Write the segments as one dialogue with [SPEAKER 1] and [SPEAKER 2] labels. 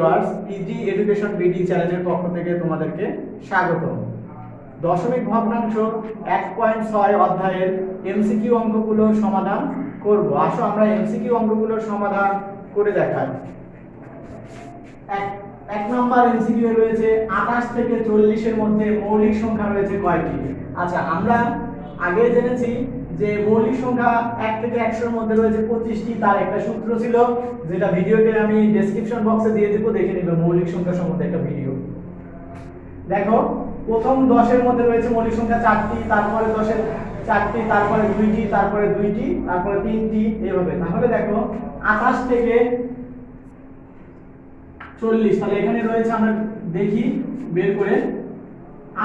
[SPEAKER 1] viewers PG education BD চ্যানেলের পক্ষ থেকে তোমাদেরকে স্বাগত দশমিক ভগ্নাংশ এক পয়েন্ট ছয় অধ্যায়ের এমসিকিউ অঙ্কগুলো সমাধান করব আসো আমরা এমসিকিউ অঙ্কগুলোর সমাধান করে দেখাই এক এক নম্বর এমসিকিউ রয়েছে আঠাশ থেকে চল্লিশের মধ্যে মৌলিক সংখ্যা রয়েছে কয়টি আচ্ছা আমরা আগে জেনেছি যে মৌলিক সংখ্যা এক থেকে একশোর মধ্যে রয়েছে পঁচিশটি তার একটা সূত্র ছিল যেটা ভিডিওতে আমি ডেসক্রিপশন বক্সে দিয়ে দেবো দেখে নেবে মৌলিক সংখ্যা সম্বন্ধে একটা ভিডিও দেখো প্রথম দশের মধ্যে রয়েছে মৌলিক সংখ্যা চারটি তারপরে দশের চারটি তারপরে দুইটি তারপরে দুইটি তারপরে তিনটি এইভাবে তাহলে দেখো আঠাশ থেকে চল্লিশ তাহলে এখানে রয়েছে আমরা দেখি বের করে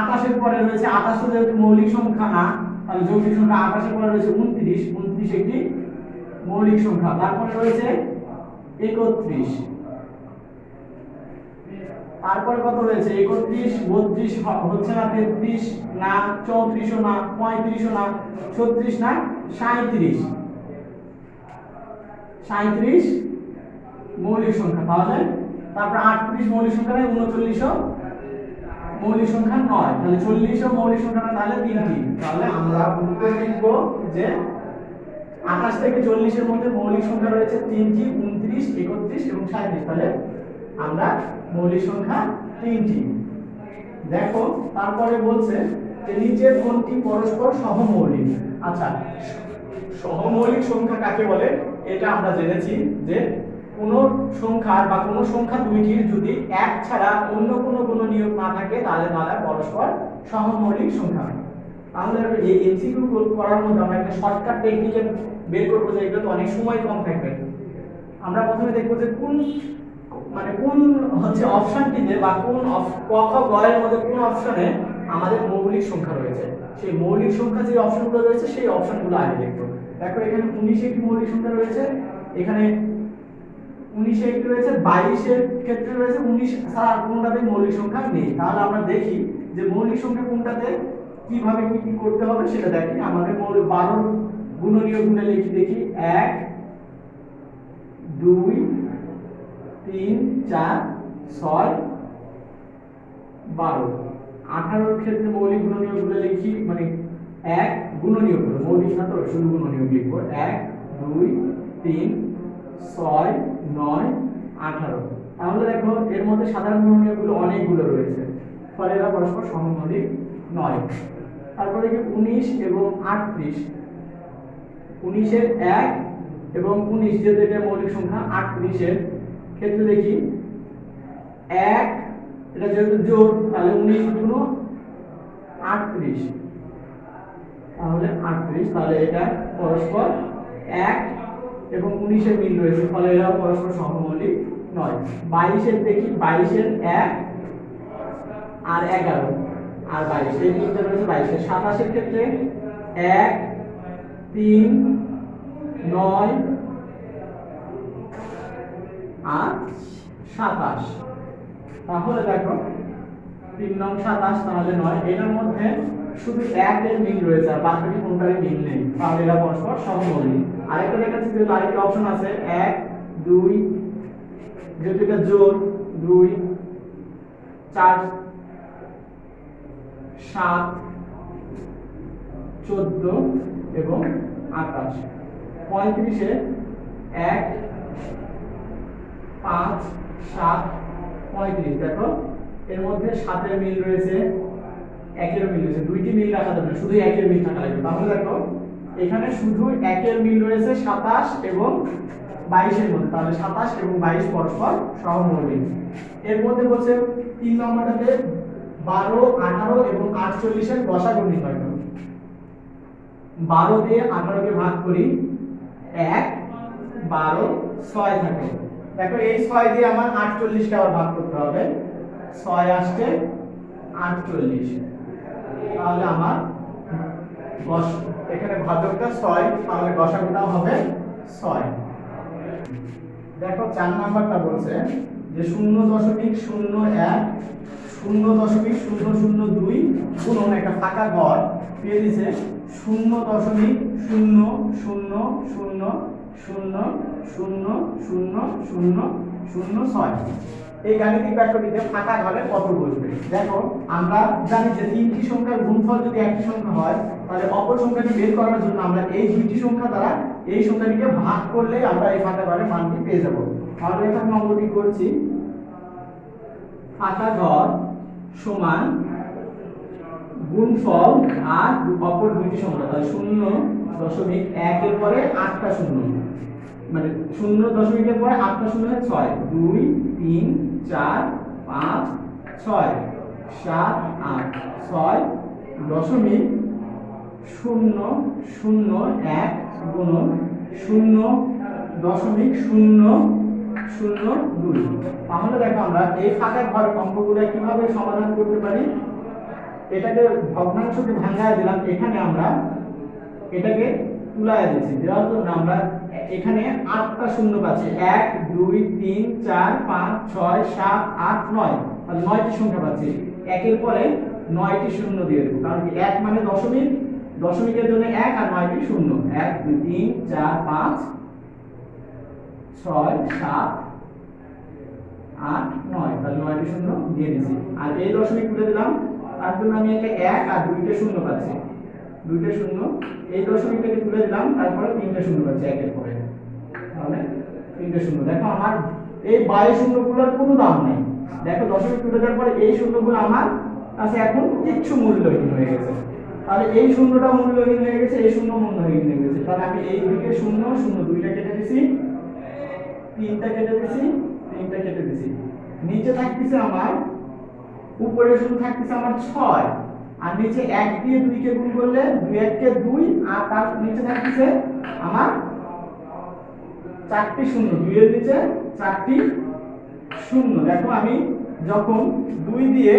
[SPEAKER 1] আকাশের পরে রয়েছে আঠাশও যেহেতু মৌলিক সংখ্যা না তাহলে যৌগিক সংখ্যা আঠাশে পরে রয়েছে উনত্রিশ উনত্রিশ একটি মৌলিক সংখ্যা তারপরে রয়েছে একত্রিশ তারপরে কত রয়েছে একত্রিশ বত্রিশ হচ্ছে না তেত্রিশ না চৌত্রিশও না পঁয়ত্রিশও না ছত্রিশ না সাঁত্রিশ সাঁত্রিশ মৌলিক সংখ্যা তাহলে তারপর আটত্রিশ মৌলিক সংখ্যা নেই উনচল্লিশও মৌলিক সংখ্যা নয় তাহলে চল্লিশ ও মৌলিক সংখ্যা তাহলে তিনটি তাহলে আমরা উত্তর লিখব যে আঠাশ থেকে চল্লিশের মধ্যে মৌলিক সংখ্যা রয়েছে তিনটি উনত্রিশ একত্রিশ এবং সাঁত্রিশ তাহলে আমরা মৌলিক সংখ্যা তিনটি দেখো তারপরে বলছে যে নিচের কোনটি পরস্পর সহমৌলিক আচ্ছা সহমৌলিক সংখ্যা কাকে বলে এটা আমরা জেনেছি যে কোনো সংখ্যার বা কোনো সংখ্যা দুইটির যদি এক ছাড়া অন্য কোনো কোনো নিয়োগ না থাকে তাহলে তারা পরস্পর সহমৌলিক সংখ্যা তাহলে এই এমসিকিউ করার মধ্যে আমরা একটা শর্টকাট টেকনিকে বের করবো যে এগুলো তো অনেক সময় কম থাকবে আমরা প্রথমে দেখবো যে কোন মানে কোন হচ্ছে অপশনটিতে বা কোন ক খ গয়ের মধ্যে কোন অপশনে আমাদের মৌলিক সংখ্যা রয়েছে সেই মৌলিক সংখ্যা যে অপশনগুলো রয়েছে সেই অপশনগুলো আগে দেখবো দেখো এখানে উনিশে একটি মৌলিক সংখ্যা রয়েছে এখানে উনিশে একটি রয়েছে বাইশের ক্ষেত্রে রয়েছে উনিশ ছাড়া আর কোনোটাতে মৌলিক সংখ্যা নেই তাহলে আমরা দেখি যে মৌলিক সংখ্যা কোনটাতে কিভাবে কি কি করতে হবে সেটা দেখি আমাদের মৌলিক বারো গুণনীয় গুণে লিখি দেখি এক দুই তিন চার ছয় বারো আঠারোর ক্ষেত্রে মৌলিক গুণে লিখি মানে এক গুণনীয়গুলো মৌলিক না তো শুধু গুণনীয় লিখবো এক দুই তিন ছয় নয় আঠারো তাহলে দেখো এর মধ্যে সাধারণ গুণনীয়গুলো অনেকগুলো রয়েছে ফলে এরা পরস্পর নয় তারপরে দেখি উনিশ এবং আটত্রিশ উনিশের এক এবং উনিশ যেহেতু এটা মৌলিক সংখ্যা আটত্রিশের ক্ষেত্রে দেখি এক এটা যেহেতু জোর তাহলে উনিশ গুলো আটত্রিশ তাহলে আটত্রিশ তাহলে এটা পরস্পর এক এবং উনিশের মিল রয়েছে ফলে এরা পরস্পর সমমৌলিক নয় বাইশের দেখি বাইশের এক আর এগারো আর বাইশ এই তিনটে রয়েছে বাইশের সাতাশের ক্ষেত্রে এক তিন নয় আর সাতাশ তাহলে দেখো তিন নং সাতাশ তাহলে নয় এটার মধ্যে শুধু এক এর মিল রয়েছে আর বাকিটি কোনটারই মিল নেই তাহলে এরা পরস্পর সমবর্ণী আরেকটা দেখাচ্ছি যেহেতু আরেকটা অপশন আছে এক দুই যেহেতু এটা জোড় দুই চার সাত চোদ্দ এবং আকাশ পঁয়ত্রিশে এক পাঁচ সাত পঁয়ত্রিশ দেখো এর মধ্যে সাতের মিল রয়েছে একের মিল রয়েছে দুইটি মিল রাখা যাবে শুধু একের মিল থাকা লাগবে তাহলে দেখো এখানে শুধু একের মিল রয়েছে সাতাশ এবং বাইশের মধ্যে তাহলে সাতাশ এবং বাইশ পরস্পর সহমৌলিক এর মধ্যে বলছে তিন নম্বরটাতে বারো আঠারো এবং আটচল্লিশের দশা গুণিত হয় বারো দিয়ে আঠারোকে ভাগ করি এক বারো ছয় থাকে দেখো এই ছয় দিয়ে আমার আটচল্লিশকে আবার ভাগ করতে হবে ছয় আসছে আটচল্লিশ তাহলে আমার এখানে ভাজকটা ছয় তাহলে গসাগুটাও হবে ছয় দেখো চার নাম্বারটা বলছে যে শূন্য দশমিক শূন্য এক শূন্য দশমিক শূন্য শূন্য দুই শুনুন একটা ফাঁকা গড় পেয়ে দিছে শূন্য দশমিক শূন্য শূন্য শূন্য শূন্য শূন্য শূন্য শূন্য শূন্য ছয় এই গাণিতিক ব্যাখ্যাটিতে ফাঁকা ঘরে কত বসবে দেখো আমরা জানি যে তিনটি সংখ্যার গুণফল যদি একটি সংখ্যা হয় তাহলে অপর সংখ্যাটি বের করার জন্য আমরা এই দুইটি সংখ্যা দ্বারা এই সংখ্যাটিকে ভাগ করলে আমরা এই ফাঁকা ঘরে মানটি পেয়ে যাব তাহলে এখানে অঙ্কটি করছি ফাঁকা ঘর সমান গুণফল আর অপর দুইটি সংখ্যা তাহলে শূন্য দশমিক একের পরে আটটা শূন্য মানে শূন্য দশমিকের পরে আটটা শূন্য ছয় দুই তিন চার পাঁচ ছয় সাত আট ছয় দশমিক শূন্য শূন্য এক গুণন শূন্য দশমিক শূন্য শূন্য দুই তাহলে দেখো আমরা এই ফাঁকায় ঘর অঙ্কগুলো কীভাবে সমাধান করতে পারি এটাকে ভগ্নাংশকে ভাঙ্গায় দিলাম এখানে আমরা এটাকে তুলায় দিচ্ছি দেওয়ার জন্য আমরা এখানে আটটা শূন্য পাচ্ছি এক দুই তিন চার পাঁচ ছয় সাত আট নয় তাহলে নয়টি সংখ্যা পাচ্ছি একের পরে নয়টি শূন্য দিয়ে দেবো কারণ কি এক মানে দশমিক দশমিকের জন্য এক আর নয়টি শূন্য এক দুই তিন চার পাঁচ ছয় সাত আট নয় তাহলে নয়টি শূন্য দিয়ে দিচ্ছি আর এই দশমিক তুলে দিলাম তার জন্য আমি একটা এক আর দুইটা শূন্য পাচ্ছি দুইটা শূন্য এই দশমিকটাকে তুলে দিলাম তারপরে তিনটে শূন্য রয়েছে একের পরে তাহলে তিনটে শূন্য দেখো আমার এই বায়ু শূন্যগুলোর কোনো দাম নেই দেখো দশমিক তুলে দেওয়ার পরে এই শূন্যগুলো আমার কাছে এখন কিচ্ছু মূল্যহীন হয়ে গেছে তাহলে এই শূন্যটা মূল্যহীন হয়ে গেছে এই শূন্য মূল্যহীন হয়ে গেছে তাহলে আমি এই দিকে শূন্য শূন্য দুইটা কেটে দিছি তিনটা কেটে দিছি তিনটা কেটে দিছি নিচে থাকতেছে আমার উপরে শুধু থাকতেছে আমার ছয় আর নিচে এক দিয়ে দুইকে গুণ করলে দুই এককে দুই আর তার নিচে থাকছে আমার চারটি শূন্য দুই এর নিচে চারটি শূন্য দেখো আমি যখন দুই দিয়ে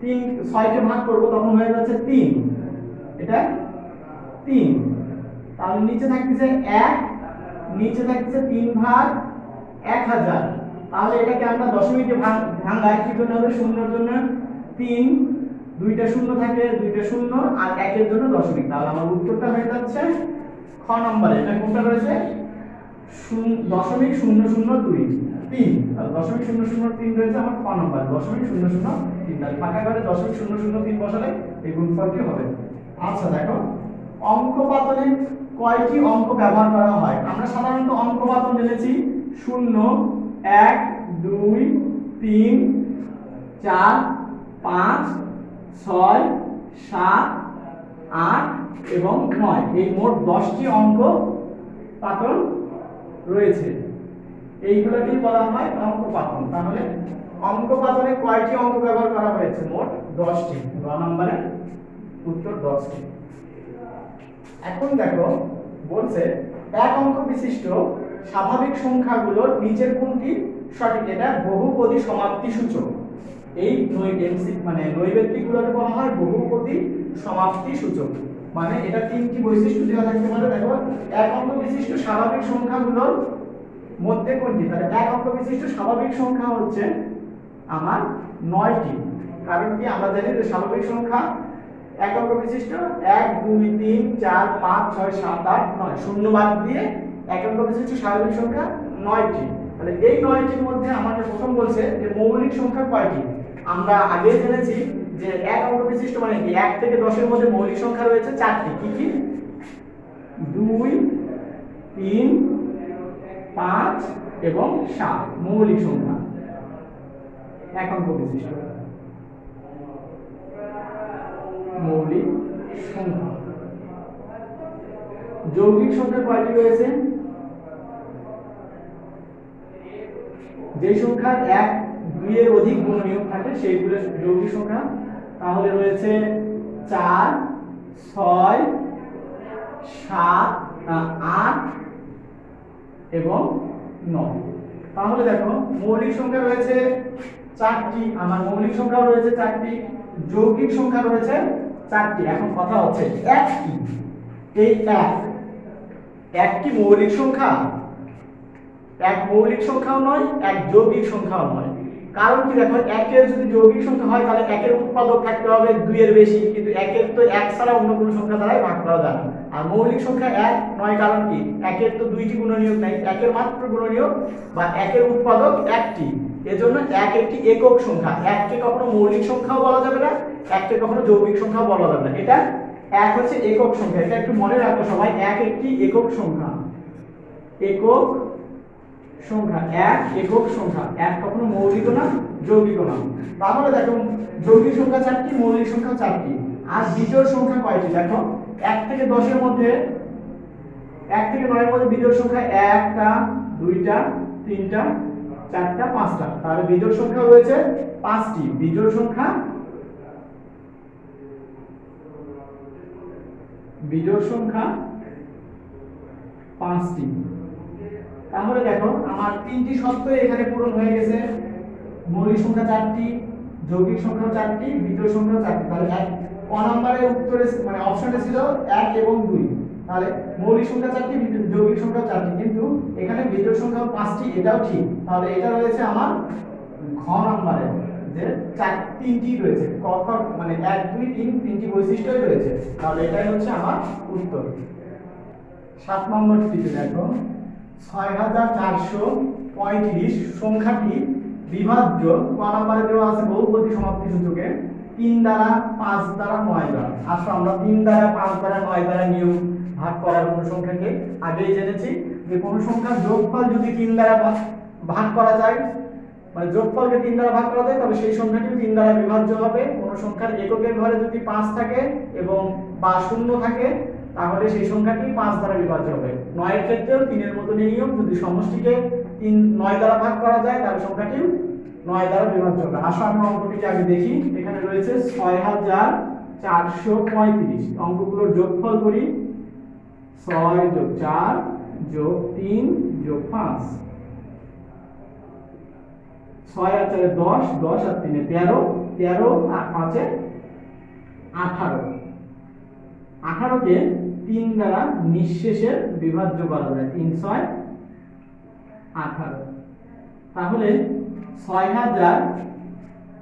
[SPEAKER 1] তিন ছয়কে ভাগ করবো তখন হয়ে যাচ্ছে তিন এটা তিন তাহলে নিচে থাকতেছে এক নিচে থাকতেছে তিন ভাগ এক হাজার তাহলে এটাকে আমরা দশমিকে ভাঙায় কি জন্য হবে শূন্যের জন্য তিন দুইটা শূন্য থাকে দুইটা শূন্য আর একের জন্য দশমিক তাহলে আমার উত্তরটা হয়ে যাচ্ছে খ নম্বরে এটা কোনটা রয়েছে দশমিক শূন্য শূন্য দুই তিন দশমিক শূন্য শূন্য তিন রয়েছে আমার ক নম্বর দশমিক শূন্য শূন্য তিন তাহলে ফাঁকা করে দশমিক শূন্য শূন্য তিন বসালে এই গুণফলটি হবে আচ্ছা দেখো অঙ্ক পাতনে কয়টি অঙ্ক ব্যবহার করা হয় আমরা সাধারণত অঙ্ক পাতন জেনেছি শূন্য এক দুই তিন চার পাঁচ ছয় সাত আট এবং নয় এই মোট দশটি অঙ্ক পাতন রয়েছে এইগুলোকেই বলা হয় অঙ্ক পাতন তাহলে অঙ্ক পাতনে কয়টি অঙ্ক ব্যবহার করা হয়েছে মোট দশটি গ নম্বরে উত্তর দশটি এখন দেখো বলছে এক অঙ্ক বিশিষ্ট স্বাভাবিক সংখ্যাগুলোর নিচের কোনটি সঠিক এটা বহুপদী সমাপ্তি সূচক এই নৈবেন্সিক মানে নৈবেদ্যিকগুলোকে বলা হয় বহুপদী সমাপ্তি সূচক মানে এটা তিনটি বৈশিষ্ট্য দেওয়া থাকতে পারে দেখো এক অঙ্ক বিশিষ্ট স্বাভাবিক সংখ্যাগুলোর মধ্যে কোনটি তাহলে এক অঙ্ক বিশিষ্ট স্বাভাবিক সংখ্যা হচ্ছে আমার নয়টি কারণ কি আমরা জানি যে স্বাভাবিক সংখ্যা এক অঙ্ক বিশিষ্ট এক দুই তিন চার পাঁচ ছয় সাত আট নয় শূন্য বাদ দিয়ে এক অঙ্ক বিশিষ্ট স্বাভাবিক সংখ্যা নয়টি তাহলে এই নয়টির মধ্যে আমাকে প্রথম বলছে যে মৌলিক সংখ্যা কয়টি আমরা আগে জেনেছি যে এক অঙ্ক বিশিষ্ট মানে কি এক থেকে দশের মধ্যে মৌলিক সংখ্যা রয়েছে চারটি কি কি দুই তিন পাঁচ এবং সাত মৌলিক সংখ্যা এক অঙ্ক বিশিষ্ট মৌলিক সংখ্যা যৌগিক সংখ্যা কয়টি রয়েছে যে সংখ্যার এক দুইয়ের অধিক গুণনীয়ক থাকে সেইগুলো যৌগিক সংখ্যা তাহলে রয়েছে চার ছয় সাত আট এবং নয় তাহলে দেখো মৌলিক সংখ্যা রয়েছে চারটি আমার মৌলিক সংখ্যা রয়েছে চারটি যৌগিক সংখ্যা রয়েছে চারটি এখন কথা হচ্ছে এক কি এই এক একটি মৌলিক সংখ্যা এক মৌলিক সংখ্যাও নয় এক যৌগিক সংখ্যাও নয় কারণ কি দেখো একের যদি যৌগিক সংখ্যা হয় তাহলে একের উৎপাদক থাকতে হবে দুইয়ের বেশি কিন্তু একের তো এক ছাড়া অন্য কোনো সংখ্যা দ্বারাই ভাগ করা যায় আর মৌলিক সংখ্যা এক নয় কারণ কি একের তো দুইটি গুণনীয়ক নাই একের মাত্র গুণনীয়ক বা একের উৎপাদক একটি এজন্য এক একটি একক সংখ্যা এককে কখনো মৌলিক সংখ্যাও বলা যাবে না এককে কখনো যৌগিক সংখ্যাও বলা যাবে না এটা এক হচ্ছে একক সংখ্যা এটা একটু মনে রাখো সবাই এক একটি একক সংখ্যা একক সংখ্যা এক একক সংখ্যা এক কখনো মৌলিক না যৌগিক না তাহলে দেখো যৌগিক সংখ্যা চারটি মৌলিক সংখ্যা চারটি আর বিজোড় সংখ্যা কয়টি দেখো এক থেকে দশের মধ্যে এক থেকে নয়ের মধ্যে বিজোড় সংখ্যা একটা দুইটা তিনটা চারটা পাঁচটা তাহলে বিজোড় সংখ্যা রয়েছে পাঁচটি বিজোড় সংখ্যা বিজোড় সংখ্যা পাঁচটি তাহলে দেখো আমার তিনটি শর্ত এখানে পূরণ হয়ে গেছে মৌলিক সংখ্যা চারটি যৌগিক সংখ্যা চারটি বিজয় সংখ্যা চারটি তাহলে এক ক নম্বরের উত্তরে মানে অপশনে ছিল এক এবং দুই তাহলে মৌলিক সংখ্যা চারটি যৌগিক সংখ্যা চারটি কিন্তু এখানে বিজয় সংখ্যা পাঁচটি এটাও ঠিক তাহলে এটা রয়েছে আমার ঘ নম্বরে যে চার তিনটি রয়েছে ক ক মানে এক দুই তিন তিনটি বৈশিষ্ট্যই রয়েছে তাহলে এটাই হচ্ছে আমার উত্তর সাত নম্বর দেখো ছয় হাজার চারশো পঁয়ত্রিশ সংখ্যাটি বিভাজ্য ক নম্বরে দেওয়া আছে বহুপদী সমাপ্তি সূচকে তিন দ্বারা পাঁচ দ্বারা নয় দ্বারা আসলে আমরা তিন দ্বারা পাঁচ দ্বারা নয় দ্বারা নিয়ম ভাগ করার কোন সংখ্যাকে আগেই জেনেছি যে কোনো সংখ্যার যোগফল যদি তিন দ্বারা ভাগ করা যায় মানে যোগফলকে তিন দ্বারা ভাগ করা যায় তবে সেই সংখ্যাটি তিন দ্বারা বিভাজ্য হবে কোনো সংখ্যার এককের ঘরে যদি পাঁচ থাকে এবং বা শূন্য থাকে তাহলে সেই সংখ্যাটি পাঁচ দ্বারা বিভাজ্য হবে নয়ের ক্ষেত্রেও তিনের মতনই নিয়ম যদি সমষ্টিকে তিন নয় দ্বারা ভাগ করা যায় তাহলে সংখ্যাটি নয় দ্বারা বিভাজ্য হবে আসো আমরা অঙ্কটিকে আগে দেখি এখানে রয়েছে ছয় হাজার চারশো পঁয়ত্রিশ অঙ্কগুলোর যোগফল করি ছয় যোগ চার যোগ তিন যোগ পাঁচ ছয় আর চারে দশ দশ আর তিনে তেরো তেরো আর পাঁচে আঠারো আঠারোকে তিন দ্বারা নিঃশেষের বিভাজ্য করা যায় তিন ছয় আঠারো তাহলে ছয় হাজার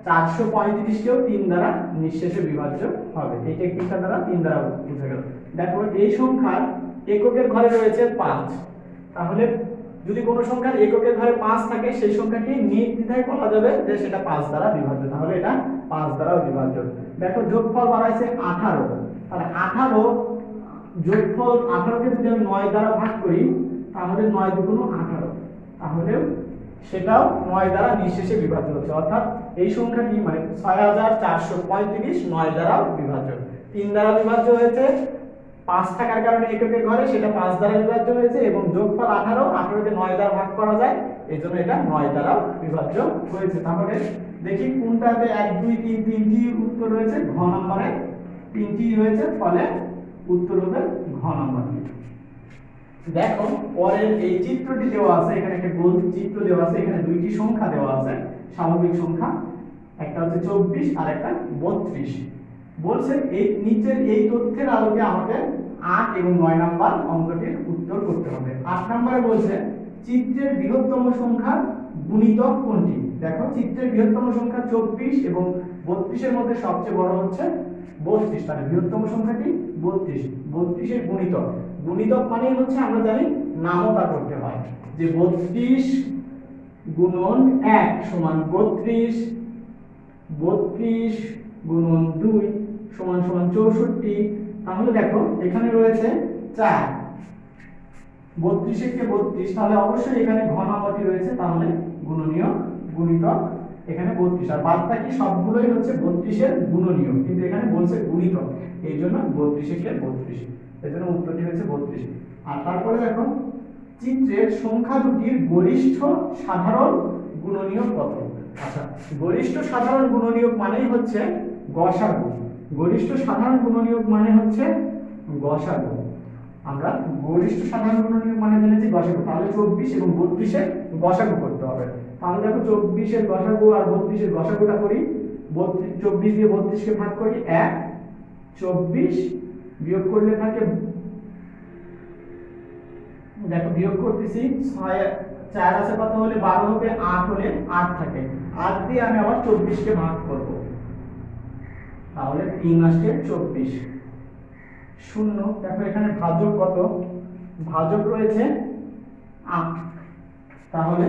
[SPEAKER 1] চারশো পঁয়ত্রিশকেও তিন দ্বারা নিঃশেষে বিভাজ্য হবে এই টেকনিকটা দ্বারা তিন দ্বারা বুঝে গেল দেখো এই সংখ্যার এককের ঘরে রয়েছে পাঁচ তাহলে যদি কোনো সংখ্যার এককের ঘরে পাঁচ থাকে সেই সংখ্যাটি নির্দ্বিধায় বলা যাবে যে সেটা পাঁচ দ্বারা বিভাজ্য তাহলে এটা পাঁচ দ্বারা বিভাজ্য দেখো যোগফল বাড়াইছে আঠারো তাহলে আঠারো যোগফল আঠারোকে যদি আমি নয় দ্বারা ভাগ করি তাহলে নয় দুগুণ আঠারো তাহলে সেটাও নয় দ্বারা নিঃশেষে বিভাজ্য হচ্ছে অর্থাৎ এই সংখ্যাটি মানে ছয় হাজার চারশো পঁয়ত্রিশ নয় দ্বারা বিভাজ্য তিন দ্বারা বিভাজ্য হয়েছে পাঁচ থাকার কারণে এককের ঘরে সেটা পাঁচ দ্বারা বিভাজ্য হয়েছে এবং যোগফল আঠারো আঠারোকে নয় দ্বারা ভাগ করা যায় এই জন্য এটা নয় দ্বারা বিভাজ্য হয়েছে তাহলে দেখি কোনটাতে এক দুই তিন তিনটি উত্তর রয়েছে ঘ নম্বরে তিনটি রয়েছে ফলে উত্তর হবে ঘ নাম্বারটি দেখো পরের এই চিত্রটি দেওয়া আছে এখানে একটা গোল চিত্র দেওয়া আছে এখানে দুইটি সংখ্যা দেওয়া আছে স্বাভাবিক সংখ্যা একটা হচ্ছে চব্বিশ আর একটা বত্রিশ বলছে এই নিচের এই তথ্যের আলোকে আমাকে আট এবং নয় নাম্বার অঙ্কটির উত্তর করতে হবে আট নাম্বারে বলছে চিত্রের বৃহত্তম সংখ্যা গুণিতক কোনটি দেখো চিত্রের বৃহত্তম সংখ্যা চব্বিশ এবং বত্রিশের মধ্যে সবচেয়ে বড় হচ্ছে বত্রিশ তাহলে বৃহত্তম সংখ্যাটি বত্রিশ বত্রিশের গুণিতক গুণিতক মানেই হচ্ছে আমরা জানি নামতা করতে হয় যে বত্রিশ গুণন এক সমান বত্রিশ বত্রিশ গুণন দুই সমান সমান চৌষট্টি তাহলে দেখো এখানে রয়েছে চার বত্রিশের কে বত্রিশ তাহলে অবশ্যই এখানে ঘনামতি রয়েছে তাহলে গুণনীয় গুণিতক এখানে বত্রিশ আর বাদ বাকি সবগুলোই হচ্ছে বত্রিশের গুণনীয় কিন্তু এখানে বলছে গুণিতক এই জন্য কে বত্রিশ এই জন্য উত্তরটি হচ্ছে বত্রিশ আর তারপরে দেখো চিত্রের সংখ্যা দুটির গরিষ্ঠ সাধারণ গুণনীয় কত আচ্ছা গরিষ্ঠ সাধারণ গুণনীয়ক মানেই হচ্ছে গসাগু গরিষ্ঠ সাধারণ গুণনীয়ক মানে হচ্ছে গসাগু আমরা গরিষ্ঠ সাধারণ গুণনীয়ক মানে জেনেছি গসাগু তাহলে চব্বিশ এবং বত্রিশে গসাগু করতে হবে তাহলে দেখো চব্বিশের গসাগু আর বত্রিশের গসাগুটা করি বত্রিশ চব্বিশ দিয়ে বত্রিশকে ভাগ করি এক চব্বিশ বিয়োগ করলে থাকে দেখো বিয়োগ করতেছি ছয় চার আছে কত হলে বারো হবে আট হলে আট থাকে আট দিয়ে আমি আবার চব্বিশকে ভাগ করব তাহলে তিন আসলে চব্বিশ শূন্য দেখো এখানে ভাজক কত ভাজক রয়েছে আট তাহলে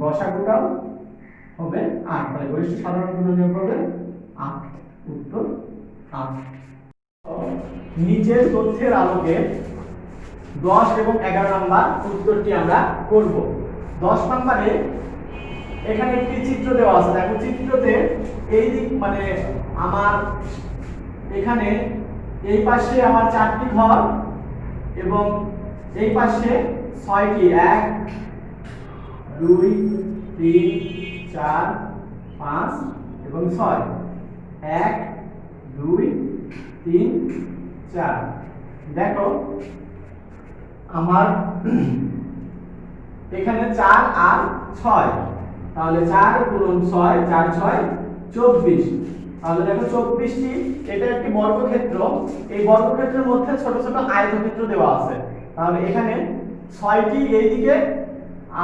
[SPEAKER 1] গসাগুটাও হবে আট মানে গরিষ্ঠ সাধারণ গুণনীয়ক হবে আট উত্তর আট নিজের তথ্যের আলোকে দশ এবং এগারো নাম্বার উত্তরটি আমরা করব দশ নাম্বারে এখানে একটি চিত্র দেওয়া আছে দেখো চিত্রতে এই দিক মানে আমার এখানে এই পাশে আমার চারটি ঘর এবং এই পাশে ছয়টি এক দুই তিন চার পাঁচ এবং ছয় এক দুই তিন চার দেখো আমার এখানে চার আর ছয় তাহলে চার পূরণ ছয় চার ছয় চব্বিশ তাহলে দেখো চব্বিশটি এটা একটি বর্গক্ষেত্র এই বর্গক্ষেত্রের মধ্যে ছোট ছোট আয়তক্ষেত্র দেওয়া আছে তাহলে এখানে ছয়টি এইদিকে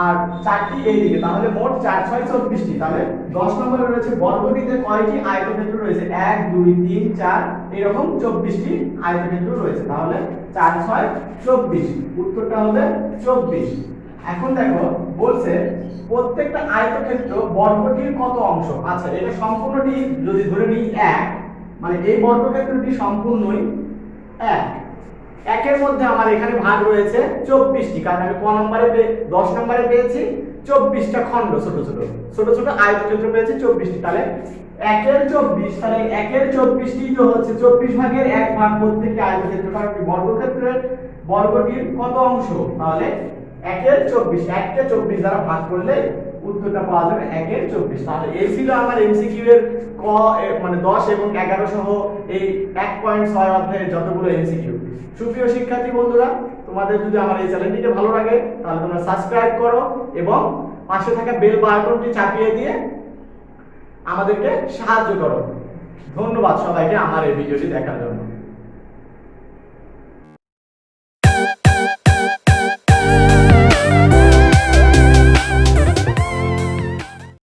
[SPEAKER 1] আর চারটি এই দিকে তাহলে মোট চার ছয় চব্বিশটি তাহলে দশ নম্বরে রয়েছে বর্গটিতে কয়টি আয়তক্ষেত্র রয়েছে এক দুই তিন চার এরকম চব্বিশটি আয়তক্ষেত্র রয়েছে তাহলে চার ছয় চব্বিশ উত্তরটা হবে চব্বিশ এখন দেখো বলছে প্রত্যেকটা আয়তক্ষেত্র বর্গটির কত অংশ আচ্ছা এটা সম্পূর্ণটি যদি ধরে নিই এক মানে এই বর্গক্ষেত্রটি সম্পূর্ণই এক একের মধ্যে আমার এখানে ভাগ রয়েছে চব্বিশটি কারণ আমি ক নম্বরে দশ নম্বরে পেয়েছি চব্বিশটা খণ্ড ছোট ছোট ছোট ছোট আয়তক্ষেত্র পেয়েছি চব্বিশটি তাহলে একের চব্বিশ তাহলে একের চব্বিশটি তো হচ্ছে চব্বিশ ভাগের এক ভাগ প্রত্যেকটি আয়তক্ষেত্র কারণ বর্গক্ষেত্রের বর্গটির কত অংশ তাহলে একের চব্বিশ একটা চব্বিশ দ্বারা ভাগ করলে উত্তরটা পাওয়া যাবে একের চব্বিশ তাহলে এই ছিল আমার এমসিকিউ এর ক মানে দশ এবং এগারো সহ এই এক পয়েন্ট ছয় অধ্যায়ের যতগুলো এমসিকিউ সুপ্রিয় শিক্ষার্থী বন্ধুরা তোমাদের যদি আমার এই চ্যানেলটিকে ভালো লাগে তাহলে তোমরা সাবস্ক্রাইব করো এবং পাশে থাকা বেল বাটনটি চাপিয়ে দিয়ে আমাদেরকে সাহায্য করো ধন্যবাদ সবাইকে আমার এই ভিডিওটি দেখার জন্য